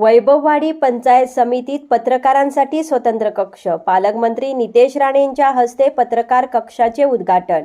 वैभववाडी पंचायत समितीत पत्रकारांसाठी स्वतंत्र कक्ष. पालकमंत्री नितेश राणेंच्या हस्ते पत्रकार कक्षाचे उद्घाटन.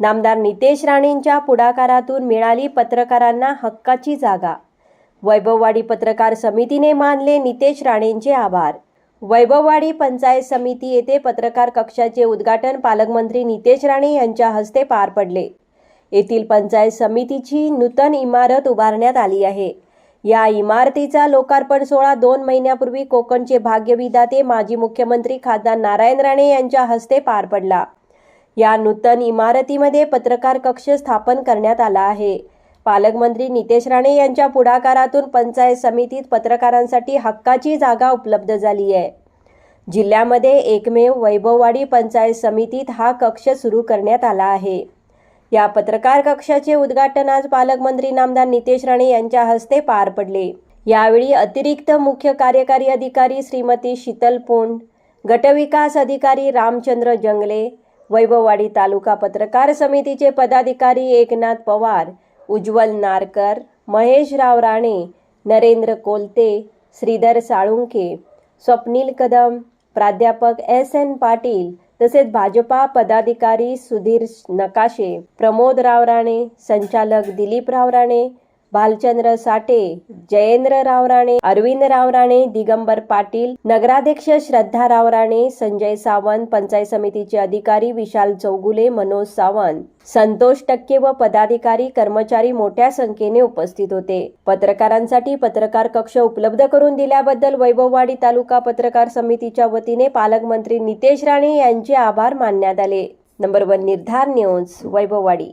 नामदार नितेश राणेंच्या पुढाकारातून मिळाली पत्रकारांना हक्काची जागा. वैभववाडी पत्रकार समितीने मानले नितेश राणेंचे आभार. वैभववाडी पंचायत समिती येथे पत्रकार कक्षाचे उद्घाटन पालकमंत्री नितेश राणे यांच्या हस्ते पार पडले. येथील पंचायत समितीची नूतन इमारत उभारण्यात आली आहे. या इमारतीचा लोकार्पण सोहळा दोन महिन्यापूर्वी कोकणचे भाग्यविधाते माजी मुख्यमंत्री खासदार नारायण राणे यांच्या हस्ते पार पडला. या नूतन इमारतीमध्ये पत्रकार कक्ष स्थापन करण्यात आला आहे. पालकमंत्री नितेश राणे यांच्या पुढाकारातून पंचायत समितीत पत्रकारांसाठी हक्काची जागा उपलब्ध झाली आहे. जिल्ह्यामध्ये एकमेव वैभववाडी पंचायत समितीत हा कक्ष सुरू करण्यात आला आहे. या पत्रकार कक्षाचे उद्घाटन आज पालकमंत्री नामदार नितेश राणे यांच्या हस्ते पार पडले. यावेळी अतिरिक्त मुख्य कार्यकारी अधिकारी श्रीमती शीतल पोंड गटविकास अधिकारी रामचंद्र जंगले वैभववाडी तालुका पत्रकार समितीचे पदाधिकारी एकनाथ पवार उज्ज्वल नारकर महेश राव राणे नरेंद्र कोलते श्रीधर साळुंके स्वप्नील कदम प्राध्यापक एस एन पाटील तसेच भाजपा पदाधिकारी सुधीर नकाशे प्रमोद राव राणे संचालक दिलीप राव राणे भालचंद्र साठे जयेंद्र रावराणे अरविंद रावराणे दिगंबर पाटील नगराध्यक्ष श्रद्धा रावराणे संजय सावंत पंचायत समितीचे अधिकारी विशाल चौगुले मनोज सावंत. संतोष टक्के व पदाधिकारी कर्मचारी मोठ्या संख्येने उपस्थित होते. पत्रकारांसाठी पत्रकार कक्ष उपलब्ध करून दिल्याबद्दल वैभववाडी तालुका पत्रकार समितीच्या वतीने पालकमंत्री नितेश राणे यांचे आभार मानण्यात आले. नंबर वन निर्धार न्यूज वैभववाडी.